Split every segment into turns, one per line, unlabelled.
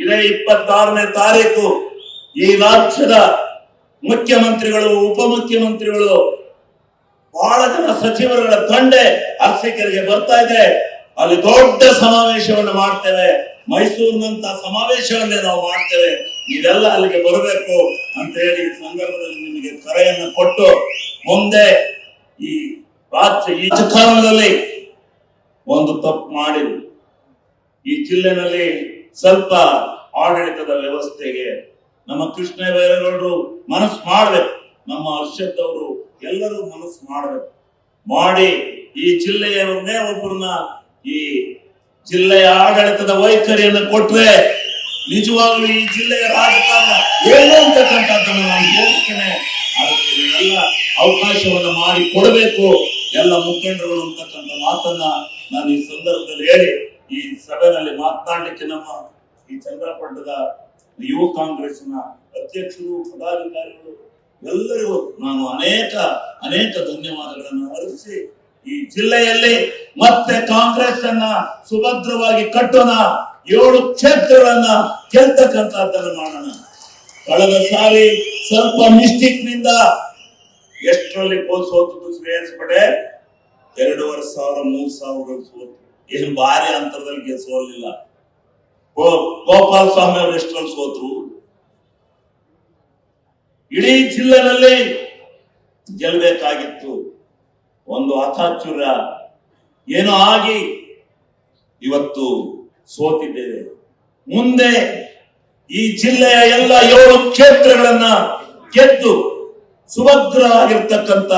ಇದೇ ಇಪ್ಪತ್ತಾರನೇ ತಾರೀಕು ಈ ರಾಜ್ಯದ ಮುಖ್ಯಮಂತ್ರಿಗಳು, ಉಪಮುಖ್ಯಮಂತ್ರಿಗಳು, ಬಹಳ ಜನ ಸಚಿವರುಗಳ ತಂಡೆ ಅರ್ಸಿಕರಿಗೆ ಬರ್ತಾ ಇದೆ. ಅಲ್ಲಿ ದೊಡ್ಡ ಸಮಾವೇಶವನ್ನು ಮಾಡ್ತೇವೆ. ಮೈಸೂರಿನಂತ ಸಮಾವೇಶವನ್ನೇ ನಾವು ಮಾಡ್ತೇವೆ. ನೀವೆಲ್ಲ ಅಲ್ಲಿಗೆ ಬರಬೇಕು ಅಂತ ಹೇಳಿ ಸಂದರ್ಭದಲ್ಲಿ ನಿಮಗೆ ಕರೆಯನ್ನು ಕೊಟ್ಟು ಮುಂದೆ ಈ ರಾಜ್ಯ, ಈ ರಾಜಕಾರಣದಲ್ಲಿ ಒಂದು ತಪ್ಪು ಮಾಡಿದ್ರು. ಈ ಜಿಲ್ಲೆನಲ್ಲಿ ಸ್ವಲ್ಪ ಆಡಳಿತದ ವ್ಯವಸ್ಥೆಗೆ ನಮ್ಮ ಕೃಷ್ಣ ಬೈರೇಗೌಡರು ಮನಸ್ಸು ಮಾಡಬೇಕು. ನಮ್ಮ ಹರ್ಷದ್ ಅವರು ಎಲ್ಲರೂ ಮನಸ್ಸು ಮಾಡಬೇಕು. ಮಾಡಿ ಈ ಜಿಲ್ಲೆಯ ಒಂದೇ ಒಬ್ಬರನ್ನ ಈ ಜಿಲ್ಲೆಯ ಆಡಳಿತದ ವೈಖರಿಯನ್ನು ಕೊಟ್ಟರೆ ನಿಜವಾಗ್ಲೂ ಈ ಜಿಲ್ಲೆಯ ರಾಜಕಾರಣ ಏನು ಅಂತಕ್ಕಂಥದ್ದನ್ನು ನಾನು ಯೋಚಿಸ್ತೇನೆ. ಅದಕ್ಕೆ ಅವಕಾಶವನ್ನ ಅವಕಾಶವನ್ನು ಮಾಡಿ ಕೊಡಬೇಕು. ಎಲ್ಲ ಮುಖಂಡರುಗಳು ಅಂತಕ್ಕಂಥ ಮಾತನ್ನ ನಾನು ಈ ಸಂದರ್ಭದಲ್ಲಿ ಹೇಳಿ ಈ ಸಭೆಯಲ್ಲಿ ಮಾತನಾಡಲಿಕ್ಕೆ ನಮ್ಮ ಈ ಚಂದ್ರಪಟ್ಟದ ಯುವ ಕಾಂಗ್ರೆಸ್ನ ಅಧ್ಯಕ್ಷರು, ಪದಾಧಿಕಾರಿಗಳು ಎಲ್ಲರಿಗೂ ನಾನು ಅನೇಕ ಅನೇಕ ಧನ್ಯವಾದಗಳನ್ನು ಅರ್ಪಿಸಿ ಈ ಜಿಲ್ಲೆಯಲ್ಲಿ ಮತ್ತೆ ಕಾಂಗ್ರೆಸ್ ಅನ್ನ ಸುಭದ್ರವಾಗಿ ಕಟ್ಟೋಣ, ಏಳು ಕ್ಷೇತ್ರಗಳನ್ನ ಗೆಲ್ತಕ್ಕಂಥದ್ದನ್ನು ಮಾಡೋಣ. ಕಳೆದ ಸಾರಿ ಸ್ವಲ್ಪ ಮಿಸ್ಟೇಕ್ನಿಂದ ಎಷ್ಟರಲ್ಲಿ ಪೋಲ್ ಸೋತು ಶ್ರೇಯಸ್ ಪಟೇಲ್? ಎರಡೂವರೆ ಸಾವಿರ ಮೂರು ಸಾವಿರ ಸೋತು ಏನು ಭಾರಿ ಅಂತರದಲ್ಲಿ ಗೆ- ಸೋಲಿಲ್ಲ. ಗೋ- ಗೋಪಾಲ ಸ್ವಾಮಿ ಅವರು ಎಷ್ಟರಲ್ಲಿ ಸೋತರು ಇಡೀ ಜಿಲ್ಲೆನಲ್ಲಿ ಗೆಲ್ಲಬೇಕಾಗಿತ್ತು ಒಂದು ಅಚಾಚುರ್ಯ ಏನೋ ಆಗಿ ಇವತ್ತು ಸೋತಿದ್ದೇವೆ. ಮುಂದೆ ಈ ಜಿಲ್ಲೆಯ ಎಲ್ಲ ಏಳು ಕ್ಷೇತ್ರಗಳನ್ನ ಗೆದ್ದು ಸುಭದ್ರವಾಗಿರ್ತಕ್ಕಂಥ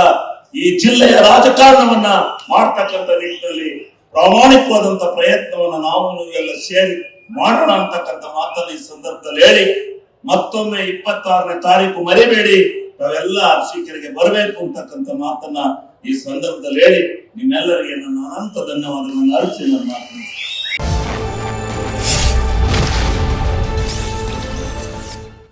ಈ ಜಿಲ್ಲೆಯ ರಾಜಕಾರಣವನ್ನ ಮಾಡ್ತಕ್ಕಂಥ ನಿಟ್ಟಿನಲ್ಲಿ ಪ್ರಾಮಾಣಿಕವಾದಂತ ಪ್ರಯತ್ನವನ್ನ ನಾವು ಎಲ್ಲ ಸೇರಿ ಮಾಡೋಣ ಅಂತಕ್ಕಂಥ ಮಾತನ್ನು ಈ ಸಂದರ್ಭದಲ್ಲಿ ಹೇಳಿ, ಮತ್ತೊಮ್ಮೆ ಇಪ್ಪತ್ತಾರನೇ ತಾರೀಕು ಮರಿಬೇಡಿ, ನಾವೆಲ್ಲ ಅರ್ಶಿಕರಿಗೆ ಬರಬೇಕು ಅಂತಕ್ಕಂಥ ಮಾತನ್ನ ಈ ಸಂದರ್ಭದಲ್ಲಿ ಹೇಳಿ, ನಿಮ್ಮೆಲ್ಲರಿಗೆ ನನ್ನ ಅನಂತ ಧನ್ಯವಾದಗಳನ್ನು ಅರ್ಚಿ ನನ್ನ